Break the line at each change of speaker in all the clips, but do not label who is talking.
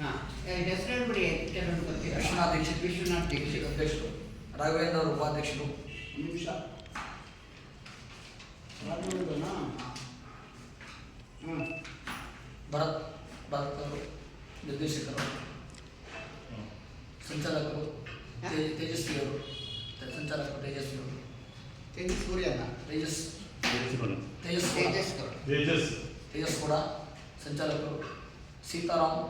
ಹಾ ಹೆಸರು ಹೇಳ್ಬಿಡಿ ಕೆಲವರು ಗೊತ್ತಿಲ್ಲ
ವಿಶ್ವನಾಥ್ ದೀಕ್ಷಿತ್
ವಿಶ್ವನಾಥ್ ದೀಕ್ಷಿತ್
ಅಧ್ಯಕ್ಷರು ರಾಘವೇಂದ್ರ ಅವರು ಉಪಾಧ್ಯಕ್ಷರು
ನಿಮಿಷ ರಾಘವೇಂದ್ರನಾ ಹಾಂ
ಭರತ್ ಭರತ್ ಅವರು ನಿರ್ದೇಶಕರು ಸಂಚಾಲಕರು ತೇ- ತೇಜಸ್ವಿ ಅವರು ತೆ- ಸಂಚಾಲಕರು ತೇಜಸ್ವಿ ಅವರು
ತೇಜಸ್ ಸೂರ್ಯನ
ತೇಜಸ್ ತೇಜಸ್ ಕೂಡ
ತೇಜಸ್ ಗೌಡ
ತೇಜಸ್
ತೇಜಸ್ ಕೂಡ ಸಂಚಾಲಕರು ಸೀತಾರಾಮ್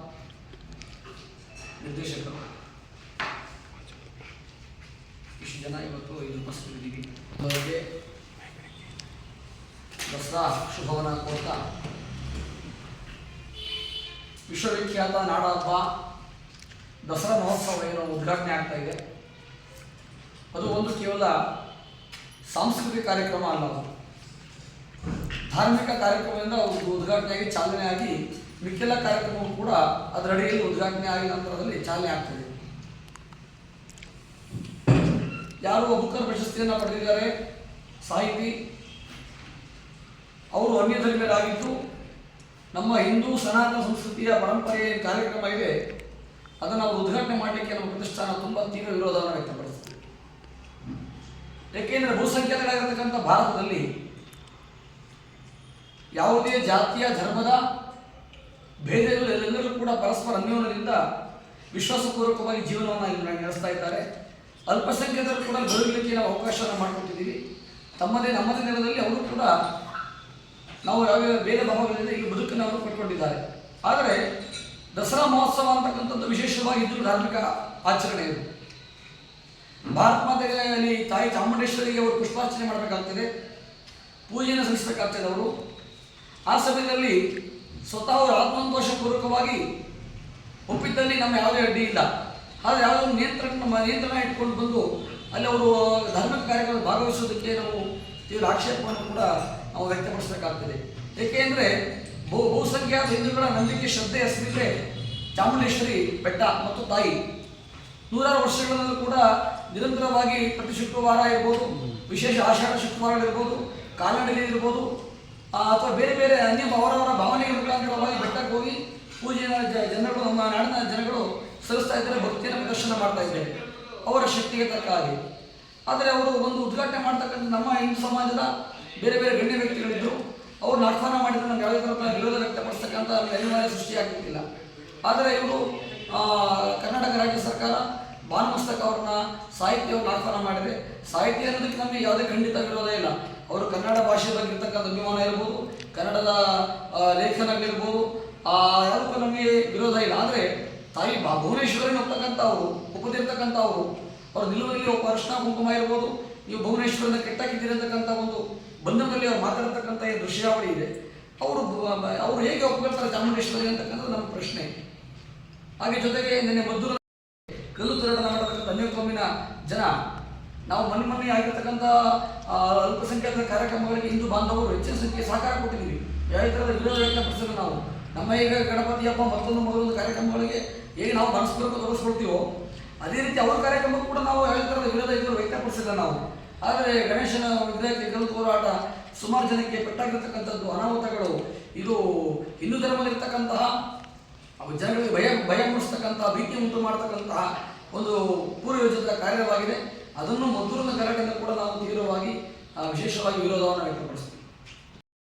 ನಿರ್ದೇಶಕರು. ಇಷ್ಟು ಜನ ಇವತ್ತು ಇದು ಉಪಸ್ಥಿತಿದ್ದೀವಿ ಅವರಿಗೆ ದಸರಾ ಶುಭವನ ಕೊಡ್ತಾ ವಿಶ್ವವಿಖ್ಯಾತ ನಾಡಹಬ್ಬ ದಸರಾ ಮಹೋತ್ಸವ ಏನೋ ಉದ್ಘಾಟನೆ ಆಗ್ತಾ ಇದೆ. ಅದು ಒಂದು ಕೇವಲ ಸಾಂಸ್ಕೃತಿಕ ಕಾರ್ಯಕ್ರಮ ಅಲ್ಲ ಧಾರ್ಮಿಕ ಕಾರ್ಯಕ್ರಮದಿಂದ ಉದ್ಘಾಟನೆಯಾಗಿ ಚಾಲನೆ ಆಗಿ ಮಿಕ್ಕೆಲ್ಲ ಕಾರ್ಯಕ್ರಮವು ಕೂಡ ಅದರ ಅಡಿಯಲ್ಲಿ ಉದ್ಘಾಟನೆ ಆಗಿ ನಂತರದಲ್ಲಿ ಚಾಲನೆ ಆಗ್ತದೆ. ಯಾರು ಬುಕ್ಕರ್ ಪ್ರಶಸ್ತಿಯನ್ನು ಪಡೆದಿದ್ದಾರೆ? ಸಾಹಿತಿ, ಅವರು ಅನ್ಯ ಧರ್ಮೀಯರಾಗಿದ್ದು ನಮ್ಮ ಹಿಂದೂ ಸನಾತನ ಸಂಸ್ಕೃತಿಯ ಪರಂಪರೆಯ ಕಾರ್ಯಕ್ರಮ ಇದೆ. ಅದನ್ನು ಅವರು ಉದ್ಘಾಟನೆ ಮಾಡಲಿಕ್ಕೆ ನಮ್ಮ ಪ್ರತಿಷ್ಠಾನ ತುಂಬ ತೀವ್ರ ವಿರೋಧವನ್ನು ವ್ಯಕ್ತಪಡಿಸುತ್ತೆ ಏಕೆಂದರೆ ಬಹುಸಂಖ್ಯಾತರಾಗಿರ್ತಕ್ಕಂಥ ಭಾರತದಲ್ಲಿ ಯಾವುದೇ ಜಾತಿಯ ಧರ್ಮದ ಪರಸ್ಪರ ಅನ್ಯೋನ್ಯದಿಂದ ವಿಶ್ವಾಸಪೂರ್ವಕವಾಗಿ ಜೀವನವನ್ನು ಇಲ್ಲಿ ನಡೆಸ್ತಾ ಇದ್ದಾರೆ. ಅಲ್ಪಸಂಖ್ಯಾತರು ಕೂಡ ಬದುಕಲಿಕ್ಕೆ ನಾವು ಅವಕಾಶವನ್ನು ಮಾಡಿಕೊಟ್ಟಿದ್ದೀವಿ. ತಮ್ಮದೇ ನಮ್ಮದೇ ನೆಲದಲ್ಲಿ ಅವರು ಕೂಡ ನಾವು ಯಾವ್ಯಾವ ಬೇರೆ ಭಾವಗಳಿಂದ ಇಲ್ಲಿ ಬದುಕನ್ನು ಅವರು ಪಡ್ಕೊಂಡಿದ್ದಾರೆ. ಆದರೆ ದಸರಾ ಮಹೋತ್ಸವ ಅಂತಕ್ಕಂಥದ್ದು ವಿಶೇಷವಾಗಿ ಧಾರ್ಮಿಕ ಆಚರಣೆ ಇದು. ಭಾರತ ಮಾತೆಯಲ್ಲಿ ತಾಯಿ ಚಾಮುಂಡೇಶ್ವರಿಗೆ ಅವರು ಪುಷ್ಪಾರ್ಚನೆ ಮಾಡಬೇಕಾಗ್ತದೆ. ಪೂಜೆಯನ್ನು ಸಲ್ಲಿಸಬೇಕಾಗ್ತದೆ ಅವರು. ಆ ಸಮಯದಲ್ಲಿ ಸ್ವತಃ ಅವರು ಆತ್ಮಸಂತೋಷಪೂರ್ವಕವಾಗಿ ಒಪ್ಪಿದ್ದಲ್ಲಿ ನಮ್ಮ ಯಾವುದೇ ಅಡ್ಡಿ ಇಲ್ಲ. ಆದರೆ ಯಾವುದೋ ನಿಯಂತ್ರಣ ನಮ್ಮ ನಿಯಂತ್ರಣ ಇಟ್ಕೊಂಡು ಬಂದು ಅಲ್ಲಿ ಅವರು ಧಾರ್ಮಿಕ ಕಾರ್ಯಕ್ರಮ ಭಾಗವಹಿಸೋದಕ್ಕೆ ನಾವು ತೀವ್ರ ಆಕ್ಷೇಪವನ್ನು ಕೂಡ ನಾವು ವ್ಯಕ್ತಪಡಿಸಬೇಕಾಗ್ತದೆ. ಏಕೆಂದರೆ ಬಹು ಬಹುಸಂಖ್ಯಾತ ಹಿಂದೂಗಳ ನಂಬಿಕೆ, ಶ್ರದ್ಧೆ ಹೆಸರಿದ್ರೆ ಚಾಮುಂಡೇಶ್ವರಿ, ಬೆಟ್ಟ ಮತ್ತು ತಾಯಿ. ನೂರಾರು ವರ್ಷಗಳಲ್ಲೂ ಕೂಡ ನಿರಂತರವಾಗಿ ಪ್ರತಿ ಶುಕ್ರವಾರ ಇರ್ಬೋದು, ವಿಶೇಷ ಆಷಾಢ ಶುಕ್ರವಾರಗಳಿರ್ಬೋದು ಕಾಲ್ನಡಿಗೆ ಇರ್ಬೋದು ಅಥವಾ ಬೇರೆ ಬೇರೆ ಅನ್ಯ ಅವರವರ ಹೋಗಿ ಜನರು ನಮ್ಮ ನಾಡಿನ ಜನಗಳು ಸಲ್ಲಿಸ್ತಾ ಇದ್ದಾರೆ, ಭಕ್ತಿಯನ್ನು ಪ್ರದರ್ಶನ ಮಾಡ್ತಾ ಇದ್ದಾರೆ, ಅವರ ಶಕ್ತಿಗೆ ತಕ್ಕ ಹಾಗೆ. ಆದರೆ ಅವರು ಒಂದು ಉದ್ಘಾಟನೆ ಮಾಡ್ತಕ್ಕಂಥ ನಮ್ಮ ಹಿಂದೂ ಸಮಾಜದ ಬೇರೆ ಬೇರೆ ಗಣ್ಯ ವ್ಯಕ್ತಿಗಳಿದ್ದರು ಅವ್ರನ್ನ ಆಹ್ವಾನ ಮಾಡಿದ್ರೆ ನಮ್ಗೆ ಯಾವುದೇ ಥರದ ವಿರೋಧ ವ್ಯಕ್ತಪಡಿಸ್ತಕ್ಕಂಥ ಅನಿವಾರ್ಯ ಸೃಷ್ಟಿಯಾಗ್ತಿಲ್ಲ ಆದರೆ ಇವರು ಕರ್ನಾಟಕ ರಾಜ್ಯ ಸರ್ಕಾರ ಭಾನುಮಸ್ತಕ ಅವ್ರನ್ನ ಸಾಹಿತ್ಯವನ್ನು ಆಹ್ವಾನ ಮಾಡಿದೆ. ಸಾಹಿತ್ಯ ಅನ್ನೋದಕ್ಕೆ ನಮಗೆ ಯಾವುದೇ ಖಂಡಿತ ವಿರೋಧ ಇಲ್ಲ. ಅವರು ಕನ್ನಡ ಭಾಷೆ ಬಗ್ಗೆ ಇರ್ತಕ್ಕಂಥ ಅಭಿಮಾನ ಇರ್ಬೋದು, ಕನ್ನಡದ ಲೇಖನಗಳಿರ್ಬೋದು ಆ ಯಾವುದಕ್ಕೂ ನಮಗೆ ವಿರೋಧ ಇಲ್ಲ. ಆದರೆ ತಾಯಿ ಬಾ- ಹೋಗ್ತಕ್ಕಂಥವ್ರು ಒಪ್ಪದಿರ್ತಕ್ಕಂಥವ್ರು ಅವರು ನಿಲುವಲ್ಲಿ ಒಬ್ಬ ಅರ್ಶನ ಕುಂಕುಮ ಇರ್ಬೋದು, ನೀವು ಭುವನೇಶ್ವರನ ಕೆಟ್ಟಾಕಿದ್ದೀರಿ ಅಂತಕ್ಕಂಥ ಒಂದು ಬಂಧನದಲ್ಲಿ ಅವ್ರು ಮಾತಾಡ್ತಕ್ಕಂಥ ದೃಶ್ಯಾವಳಿ ಇದೆ. ಅವರು ಅವರು ಹೇಗೆ ಒಪ್ಕೊಳ್ತಾರೆ ಚಾಮುಂಡೇಶ್ವರಿ ಅಂತಕ್ಕಂಥದ್ದು ನಮ್ಮ ಪ್ರಶ್ನೆ. ಹಾಗೆ ಜೊತೆಗೆ ನಿನ್ನೆ ಮದ್ದೂರ ಕಲ್ಲು ತರಡ ಮಾಡತಕ್ಕಂಥ ಸ್ವಾಮಿನ ಜನ, ನಾವು ಮನೆ ಮೊನ್ನೆ ಆಗಿರ್ತಕ್ಕಂಥ ಅಲ್ಪಸಂಖ್ಯಾತ ಕಾರ್ಯಕ್ರಮಗಳಿಗೆ ಹಿಂದೂ ಬಾಂಧವರು ಹೆಚ್ಚಿನ ಸಂಖ್ಯೆ ಸಹಕಾರ ಕೊಟ್ಟಿದ್ದೀವಿ. ಯಾವ ಥರದ ವಿರೋಧ ವ್ಯಕ್ತಪಡಿಸಿದ್ರು ನಾವು ನಮ್ಮ ಈಗ ಗಣಪತಿ ಹಬ್ಬ ಮತ್ತೊಂದು ಮೊದಲೊಂದು ಕಾರ್ಯಕ್ರಮಗಳಿಗೆ ಹೇಗೆ ನಾವು ಬಳಸ್ಬೇಕು ತೋರಿಸ್ಕೊಳ್ತೀವೋ, ಅದೇ ರೀತಿ ಅವ್ರ ಕಾರ್ಯಕ್ರಮ ಕೂಡ ನಾವು ಹೇಳ್ತಾರ ವಿರೋಧ ಇದ್ದರೂ ವ್ಯಕ್ತಪಡಿಸಿಲ್ಲ ನಾವು. ಆದರೆ ಗಣೇಶನ ವಿಗ್ರಹಕ್ಕೆ ಕಲ್ಲು ಹೋರಾಟ ಸುಮಾರು ಜನಕ್ಕೆ ಪೆಟ್ಟಾಗಿರ್ತಕ್ಕಂಥದ್ದು ಅನಾಹುತಗಳು. ಇದು ಹಿಂದೂ ಧರ್ಮದಲ್ಲಿರ್ತಕ್ಕಂತಹ ಜನಗಳಿಗೆ ಭಯ ಭಯ ಮೂಡಿಸ್ತಕ್ಕಂತಹ, ಭೀತಿ ಉಂಟು ಮಾಡತಕ್ಕಂತಹ ಒಂದು ಪೂರ್ವಯೋಜಿತ ಕಾರ್ಯವಾಗಿದೆ. ಅದನ್ನು ಮದ್ದೂರಿನ ಕಾರ್ಯಕ್ರಮ ಕೂಡ ನಾವು ತೀವ್ರವಾಗಿ ವಿಶೇಷವಾಗಿ ವಿರೋಧವನ್ನು ವ್ಯಕ್ತಪಡಿಸ್ತೀವಿ.